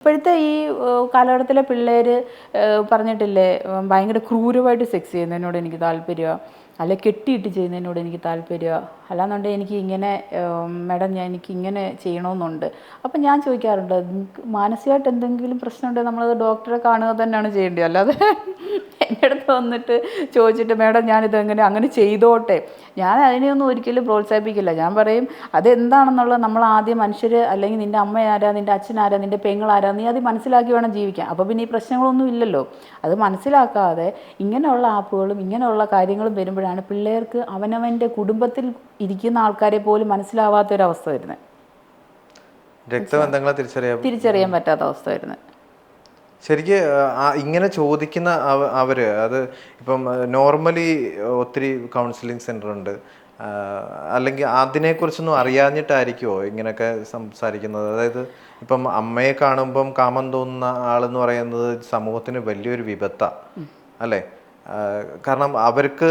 ഇപ്പോഴത്തെ ഈ കാലഘട്ടത്തിലെ പിള്ളേർ പറഞ്ഞിട്ടില്ലേ ഭയങ്കര ക്രൂരമായിട്ട് സെക്സ് ചെയ്യുന്നതിനോട് എനിക്ക് താല്പര്യമാണ് അല്ലെ കെട്ടിയിട്ട് ചെയ്യുന്നതിനോട് എനിക്ക് താല്പര്യമാണ് അല്ലാന്നുണ്ടെങ്കിൽ എനിക്ക് ഇങ്ങനെ മാഡം ഞാൻ എനിക്ക് ഇങ്ങനെ ചെയ്യണമെന്നുണ്ട് അപ്പം ഞാൻ ചോദിക്കാറുണ്ട് മാനസികമായിട്ട് എന്തെങ്കിലും പ്രശ്നമുണ്ടെങ്കിൽ നമ്മളത് ഡോക്ടറെ കാണുക തന്നെയാണ് ചെയ്യേണ്ടത്. അല്ലാതെ എന്റെ അടുത്ത് വന്നിട്ട് ചോദിച്ചിട്ട് മാഡം ഞാനിത് എങ്ങനെ അങ്ങനെ ചെയ്തോട്ടെ? ഞാൻ അതിനെയൊന്നും ഒരിക്കലും പ്രോത്സാഹിപ്പിക്കില്ല. ഞാൻ പറയും അതെന്താണെന്നുള്ളത് നമ്മൾ ആദ്യം മനുഷ്യർ അല്ലെങ്കിൽ നിന്റെ അമ്മ ആരാ നിന്റെ അച്ഛൻ ആരാ നിന്റെ പെങ്ങളാരാ നീ അത് മനസ്സിലാക്കി വേണം ജീവിക്കാൻ. അപ്പോൾ പിന്നെ ഈ പ്രശ്നങ്ങളൊന്നും ഇല്ലല്ലോ. അത് മനസ്സിലാക്കാതെ ഇങ്ങനെയുള്ള ആപ്പുകളും ഇങ്ങനെയുള്ള കാര്യങ്ങളും വരുമ്പോഴാണ് പിള്ളേർക്ക് അവനവന്റെ കുടുംബത്തിൽ ഇരിക്കുന്ന ആൾക്കാരെ പോലും മനസ്സിലാവാത്തൊരവസ്ഥ വരുന്നത്. രക്തബന്ധങ്ങളെ തിരിച്ചറിയാൻ തിരിച്ചറിയാൻ പറ്റാത്ത അവസ്ഥ വരുന്നത്. ശരിക്ക് ഇങ്ങനെ ചോദിക്കുന്ന അവ- അവർ അത് ഇപ്പം നോർമലി ഒത്തിരി കൗൺസിലിംഗ് സെന്റർ ഉണ്ട്. അല്ലെങ്കിൽ അതിനെക്കുറിച്ചൊന്നും അറിയാഞ്ഞിട്ടായിരിക്കുമോ ഇങ്ങനെയൊക്കെ സംസാരിക്കുന്നത്? അതായത് ഇപ്പം അമ്മയെ കാണുമ്പം കാമം തോന്നുന്ന ആളെന്ന് പറയുന്നത് സമൂഹത്തിന് വലിയൊരു വിപത്താണ് അല്ലേ? കാരണം അവർക്ക്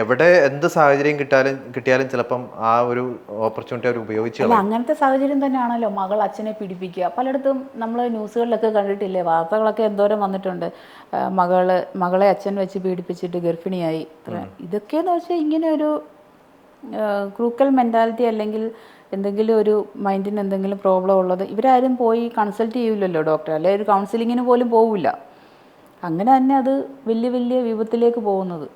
എവിടെ എന്ത് സാഹചര്യം കിട്ടാലും കിട്ടിയാലും ചിലപ്പം ആ ഒരു ഓപ്പർച്യൂണിറ്റി അവർ ഉപയോഗിച്ചു അങ്ങനത്തെ സാഹചര്യം തന്നെയാണല്ലോ മകൾ അച്ഛനെ പിടിപ്പിക്കുക പലയിടത്തും നമ്മൾ ന്യൂസുകളിലൊക്കെ കണ്ടിട്ടില്ലേ വാർത്തകളൊക്കെ എന്തോരം വന്നിട്ടുണ്ട്. മകൾ മകളെ അച്ഛൻ വെച്ച് പീഡിപ്പിച്ചിട്ട് ഗർഭിണിയായി. ഇതൊക്കെയെന്ന് വെച്ചാൽ ഇങ്ങനെ ഒരു ക്രൂക്കൽ മെന്റാലിറ്റി അല്ലെങ്കിൽ എന്തെങ്കിലും ഒരു മൈൻഡിന് എന്തെങ്കിലും പ്രോബ്ലം ഉള്ളത് ഇവരാരും പോയി കൺസൾട്ട് ചെയ്യില്ലല്ലോ ഡോക്ടർ അല്ലെ ഒരു കൗൺസിലിങ്ങിന് പോലും പോവില്ല അങ്ങനെ തന്നെ അത് വലിയ വലിയ വിപത്തിലേക്ക് പോകുന്നത്.